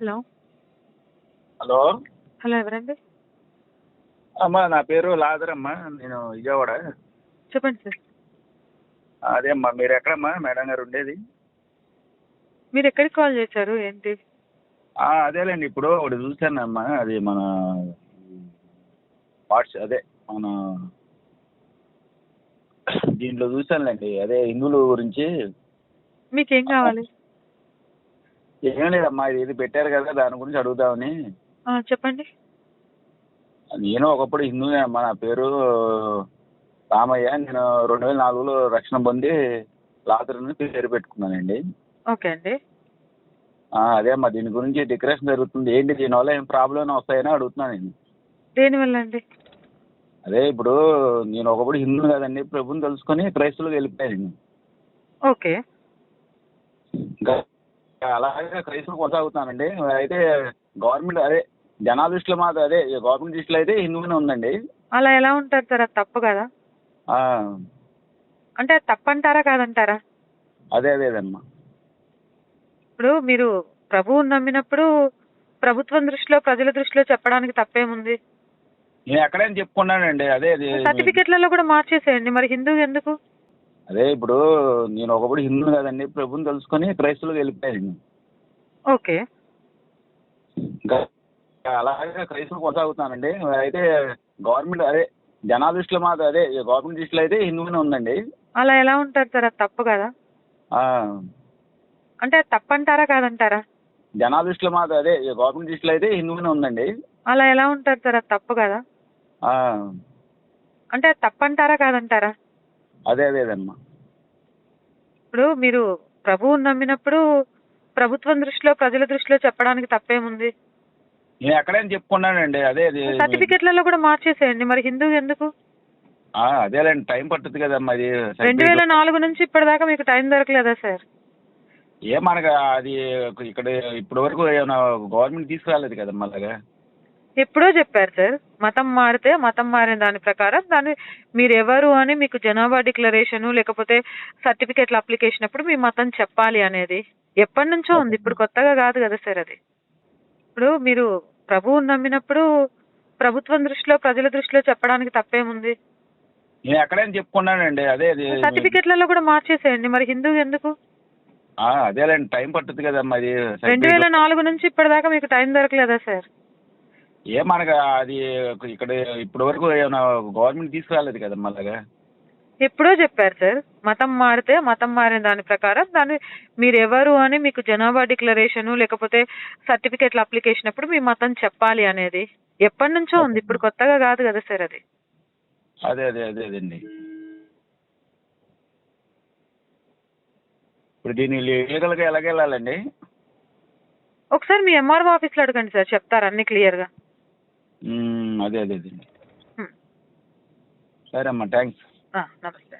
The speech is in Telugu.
హలో. హలో. హలో ఎవరండి? అమ్మా నా పేరు లాదరమ్మా. నేను విజయవాడ. చెప్పండి సార్. అదే అమ్మా మీరు ఎక్కడమ్మా? మేడం గారు ఉండేది. మీరు ఎక్కడికి కాల్ చేశారు? ఏంటి? ఆ, అదేలేండి ఇప్పుడు ఒకటి చూశానమ్మా అది మన వాట్స్ అదే మన దీంట్లో చూశానులేండి. అదే హిందువుల గురించి. మీకు ఏం కావాలి? ఏం లేదమ్మా ఇది ఇది పెట్టారు కదా దాని గురించి అడుగుదామని. చెప్పండి. నేను ఒకప్పుడు హిందూనే అమ్మా నా పేరు రామయ్య. నేను రెండు వేల నాలుగులో రక్షణ పొంది లాదరని పేరు పెట్టుకున్నానండి. ఓకే అండి. అదే అమ్మా దీని గురించి డిక్రేషన్ జరుగుతుంది. ఏంటి దీనివల్ల ఏం ప్రాబ్లం వస్తాయని అడుగుతున్నాను నేను దేనివల్ల అండి? అదే ఇప్పుడు నేను ఒకప్పుడు హిందూ కదండి ప్రభుని తెలుసుకొని క్రైస్తవులకు వెళ్ళిపోయాను ఓకే. ఇంకా అలాగే క్రైస్తవులు కొనసాగుతున్నానండి అయితే గవర్నమెంట్ అదే జనాల దృష్టిలో మాత్రం అదే గవర్నమెంట్ దృష్టిలో అయితే హిందువునే ఉందండి. అలా ఎలా ఉంటారు సార్? అది తప్పు కదా? ఆ, అంటే అది తప్పు అంటారా కాదంటారా? అదే అదేదమ్మా ఇప్పుడు మీరు ప్రభువుని నమ్మినప్పుడు ప్రభుత్వం దృష్టిలో ప్రజల దృష్టిలో చెప్పడానికి తప్పేముంది? నేను ఎక్కడైనా చెప్పుకున్నానండి. అదే అది. సర్టిఫికెట్లలో కూడా మార్చేసేయండి. మరి హిందూ ఎందుకు? అదే ఇప్పుడు నేను ఒకప్పుడు హిందూ కదండి ప్రభుని తెలుసుకొని క్రైస్తవులకు వెళ్ళిపోయాను ఓకే. ఇంకా అలాగే క్రైస్తవులు కొనసాగుతున్నానండి. అయితే గవర్నమెంట్ అదే జనాల దృష్టిలో మాత్రం అదే గవర్నమెంట్ దృష్టిలో అయితే హిందువునే ఉందండి. అలా ఎలా ఉంటారు సార్? అది తప్పు కదా? అంటే అది తప్పు అంటారా కాదంటారా? జనాల దృష్టిలో మాత్రం అదే గవర్నమెంట్ దృష్టిలో అయితే హిందువునే ఉందండి. అలా ఎలా ఉంటారు సార్? అది తప్పు కదా? అంటే అది తప్పు అంటారా కాదంటారా? అదే అదేదమ్మా ఇప్పుడు మీరు ప్రభువుని నమ్మినప్పుడు ప్రభుత్వం దృష్టిలో ప్రజల దృష్టిలో చెప్పడానికి తప్పేముంది? నేను ఎక్కడైనా చెప్పుకున్నానండి అదే అది. సర్టిఫికెట్లలో కూడా మార్చేసేయండి మరి హిందూ ఎందుకు? ఆ, అదేలేండి టైం పట్టుద్ది కదమ్మా అది రెండు వేల నాలుగు నుంచి ఇప్పటిదాకా మీకు టైం దొరకలేదా సార్? ఏ మనకు అది ఇక్కడ ఇప్పటి వరకు ఏమైనా గవర్నమెంట్ తీసుకురాలేదు కదమ్మా అలాగా? ఎప్పుడో చెప్పారు సార్. మతం మారితే మతం మారిన దాని ప్రకారం దాన్ని మీరు ఎవరు అని మీకు జనాభా డిక్లరేషన్ లేకపోతే సర్టిఫికెట్ల అప్లికేషన్ అప్పుడు మీ మతం చెప్పాలి అనేది ఎప్పటి నుంచో ఉంది. ఇప్పుడు కొత్తగా కాదు కదా సార్ అది. ఇప్పుడు మీరు ప్రభువుని నమ్మినప్పుడు ప్రభుత్వం దృష్టిలో ప్రజల దృష్టిలో చెప్పడానికి తప్పేముంది? నేను ఎక్కడైనా చెప్పుకున్నానండి. అదే అది సర్టిఫికెట్లలో కూడా మార్చేసేయండి. మరి హిందూ ఎందుకు? అదేలేండి. టైం పట్టుద్ది కదమ్మా అది రెండు వేల నాలుగు నుంచి ఇప్పటిదాకా మీకు టైం దొరకలేదా సార్? ఏ మనకు అది ఇక్కడ ఇప్పటి వరకు ఏమైనా గవర్నమెంట్ తీసుకురాలేదు కదమ్మా అలాగా ఎప్పుడో చెప్పారు సార్. మతం మారితే మతం మారిన దాని ప్రకారం దాన్ని మీరు ఎవరు అని మీకు జనాభా డిక్లరేషన్ లేకపోతే సర్టిఫికెట్ల అప్లికేషన్ అప్పుడు మీ మతం చెప్పాలి అనేది ఎప్పటి నుంచో ఉంది. ఇప్పుడు కొత్తగా కాదు కదా సార్ అది. అదే అదే అదే అదండి ఇప్పుడు దీన్ని లీగల్గా ఎలాగెళ్ళాలండి? ఒకసారి మీ ఎంఆర్ఓ ఆఫీస్లో అడగండి సార్. చెప్తారు అన్ని క్లియర్గా. అదే అదే అదే. సరే అమ్మా థ్యాంక్స్ నమస్తే.